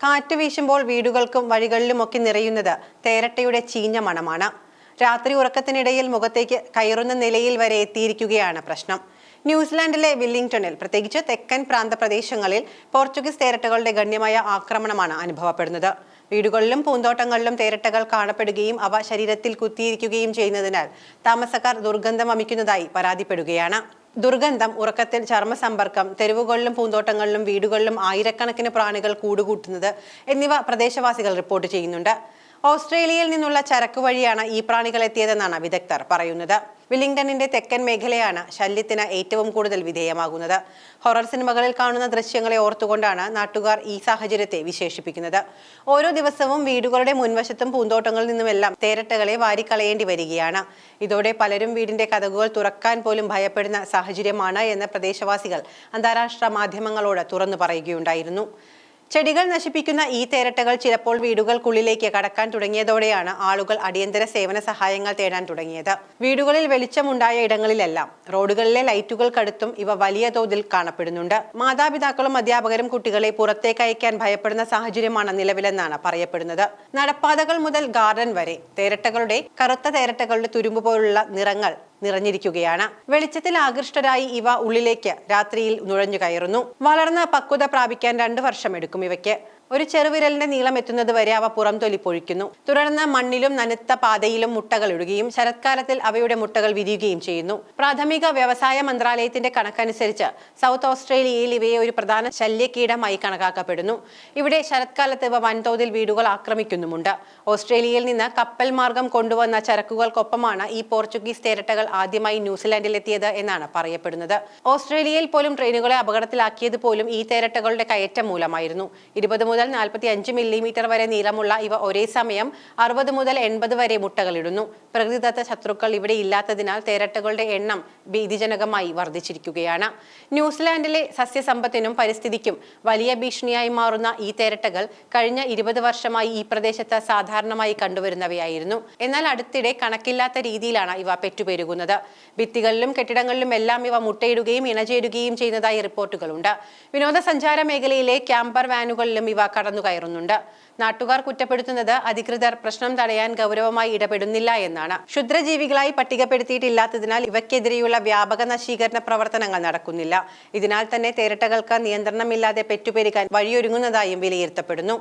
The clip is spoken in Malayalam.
കാറ്റ് വീശുമ്പോൾ വീടുകൾക്കും വഴികളിലുമൊക്കെ നിറയുന്നത് തേരട്ടയുടെ ചീഞ്ഞ മണമാണ്. രാത്രി ഉറക്കത്തിനിടയിൽ മുഖത്തേക്ക് കയറുന്ന നിലയിൽ വരെ എത്തിയിരിക്കുകയാണ് പ്രശ്നം. ന്യൂസിലാൻഡിലെ വില്ലിംഗ്ടണിൽ പ്രത്യേകിച്ച് തെക്കൻ പ്രാന്തപ്രദേശങ്ങളിൽ പോർച്ചുഗീസ് തേരട്ടകളുടെ ഗണ്യമായ ആക്രമണമാണ് അനുഭവപ്പെടുന്നത്. വീടുകളിലും പൂന്തോട്ടങ്ങളിലും തേരട്ടകൾ കാണപ്പെടുകയും അവ ശരീരത്തിൽ കുത്തിയിരിക്കുകയും ചെയ്യുന്നതിനാൽ താമസക്കാർ ദുർഗന്ധം വമിക്കുന്നതായി പരാതിപ്പെടുകയാണ്. ദുർഗന്ധം ഉറക്കത്തിൽ ചർമ്മസമ്പർക്കം തെരുവുകളിലും പൂന്തോട്ടങ്ങളിലും വീടുകളിലും ആയിരക്കണക്കിന് പ്രാണികൾ കൂടുകൂട്ടുന്നത് എന്നിവ പ്രദേശവാസികൾ റിപ്പോർട്ട് ചെയ്യുന്നുണ്ട്. ഓസ്ട്രേലിയയിൽ നിന്നുള്ള ചരക്ക് വഴിയാണ് ഈ പ്രാണികൾ എത്തിയതെന്നാണ് വിദഗ്ധർ പറയുന്നത്. വില്ലിംഗ്ടണിന്റെ തെക്കൻ മേഖലയാണ് ശല്യത്തിന് ഏറ്റവും കൂടുതൽ വിധേയമാകുന്നത്. ഹൊറർ സിനിമകളിൽ കാണുന്ന ദൃശ്യങ്ങളെ ഓർത്തുകൊണ്ടാണ് നാട്ടുകാർ ഈ സാഹചര്യത്തെ വിശേഷിപ്പിക്കുന്നത്. ഓരോ ദിവസവും വീടുകളുടെ മുൻവശത്തും പൂന്തോട്ടങ്ങളിൽ നിന്നുമെല്ലാം തേരട്ടകളെ വാരിക്കളയേണ്ടി വരികയാണ്. ഇതോടെ പലരും വീടിന്റെ കഥകുകൾ തുറക്കാൻ പോലും ഭയപ്പെടുന്ന സാഹചര്യമാണ് എന്ന് പ്രദേശവാസികൾ അന്താരാഷ്ട്ര മാധ്യമങ്ങളോട് തുറന്നു പറയുകയുണ്ടായിരുന്നു. ചെടികൾ നശിപ്പിക്കുന്ന ഈ തേരട്ടകൾ ചിലപ്പോൾ വീടുകൾക്കുള്ളിലേക്ക് കടക്കാൻ തുടങ്ങിയതോടെയാണ് ആളുകൾ അടിയന്തര സേവന സഹായങ്ങൾ തേടാൻ തുടങ്ങിയത്. വീടുകളിൽ വെളിച്ചമുണ്ടായ ഇടങ്ങളിലെല്ലാം റോഡുകളിലെ ലൈറ്റുകൾക്കടുത്തും ഇവ വലിയ തോതിൽ കാണപ്പെടുന്നുണ്ട്. മാതാപിതാക്കളും അധ്യാപകരും കുട്ടികളെ പുറത്തേക്ക് അയക്കാൻ ഭയപ്പെടുന്ന സാഹചര്യമാണ് നിലവിലെന്നാണ് പറയപ്പെടുന്നത്. നടപ്പാതകൾ മുതൽ ഗാർഡൻ വരെ തേരട്ടകളുടെ കറുത്ത തേരട്ടകളുടെ തുരുമ്പ് പോലുള്ള നിറങ്ങൾ നിറഞ്ഞിരിക്കുകയാണ്. വെളിച്ചത്തിൽ ആകൃഷ്ടരായി ഇവ ഉള്ളിലേക്ക് രാത്രിയിൽ നുഴഞ്ഞു കയറുന്നു വളർന്ന് പക്വത പ്രാപിക്കാൻ രണ്ടു വർഷം എടുക്കും ഇവയ്ക്ക്. ഒരു ചെറുവിരലിന്റെ നീളം എത്തുന്നത് വരെ അവ പുറംതൊലി പൊഴിക്കുന്നു. തുടർന്ന് മണ്ണിലും നനുത്ത പാതയിലും മുട്ടകൾ ഇടുകയും ശരത്കാലത്തിൽ അവയുടെ മുട്ടകൾ വിരിയുകയും ചെയ്യുന്നു. പ്രാഥമിക വ്യവസായ മന്ത്രാലയത്തിന്റെ കണക്കനുസരിച്ച് സൗത്ത് ഓസ്ട്രേലിയയിൽ ഇവയെ ഒരു പ്രധാന ശല്യകീടമായി കണക്കാക്കപ്പെടുന്നു. ഇവിടെ ശരത്കാലത്ത് ഇവ വൻതോതിൽ വീടുകൾ ആക്രമിക്കുന്നുമുണ്ട്. ഓസ്ട്രേലിയയിൽ നിന്ന് കപ്പൽ മാർഗം കൊണ്ടുവന്ന ചരക്കുകൾക്കൊപ്പമാണ് ഈ പോർച്ചുഗീസ് തേരട്ടകൾ ആദ്യമായി ന്യൂസിലാൻഡിൽ എത്തിയത് എന്നാണ് പറയപ്പെടുന്നത്. ഓസ്ട്രേലിയയിൽ പോലും ട്രെയിനുകളെ അപകടത്തിലാക്കിയത് പോലും ഈ തേരട്ടകളുടെ കയറ്റം മൂലമായിരുന്നു. ഇരുപത് മുതൽ നാൽപ്പത്തി അഞ്ച് മില്ലിമീറ്റർ വരെ നീളമുള്ള ഇവ ഒരേ സമയം അറുപത് മുതൽ എൺപത് വരെ മുട്ടകളിടുന്നു. പ്രകൃതിദത്ത ശത്രുക്കൾ ഇവിടെ ഇല്ലാത്തതിനാൽ തേരട്ടകളുടെ എണ്ണം ഭീതിജനകമായി വർദ്ധിച്ചിരിക്കുകയാണ്. ന്യൂസിലാൻഡിലെ സസ്യസമ്പത്തിനും പരിസ്ഥിതിക്കും വലിയ ഭീഷണിയായി മാറുന്ന ഈ തേരട്ടകൾ കഴിഞ്ഞ ഇരുപത് വർഷമായി ഈ പ്രദേശത്ത് സാധാരണമായി കണ്ടുവരുന്നവയായിരുന്നു. എന്നാൽ അടുത്തിടെ കണക്കില്ലാത്ത രീതിയിലാണ് ഇവ പെറ്റുപെരുകുന്നത്. ഭിത്തികളിലും കെട്ടിടങ്ങളിലും എല്ലാം ഇവ മുട്ടയിടുകയും ഇണചേരുകയും ചെയ്യുന്നതായി റിപ്പോർട്ടുകളുണ്ട്. വിനോദസഞ്ചാര മേഖലയിലെ ക്യാമ്പർ വാനുകളിലും ഇവ കടന്നു കയറുന്നുണ്ട് നാട്ടുകാർ കുറ്റപ്പെടുത്തുന്നത് അധികൃതർ പ്രശ്നം തടയാൻ ഗൗരവമായി ഇടപെടുന്നില്ല എന്നാണ്. ക്ഷുദ്രജീവികളായി പട്ടികപ്പെടുത്തിയിട്ടില്ലാത്തതിനാൽ ഇവയ്ക്കെതിരെയുള്ള വ്യാപക നശീകരണ പ്രവർത്തനങ്ങൾ നടക്കുന്നില്ല. ഇതിനാൽ തന്നെ തേരട്ടകൾക്ക് നിയന്ത്രണമില്ലാതെ പെറ്റുപെരുകാൻ വഴിയൊരുങ്ങുന്നതായും വിലയിരുത്തപ്പെടുന്നു.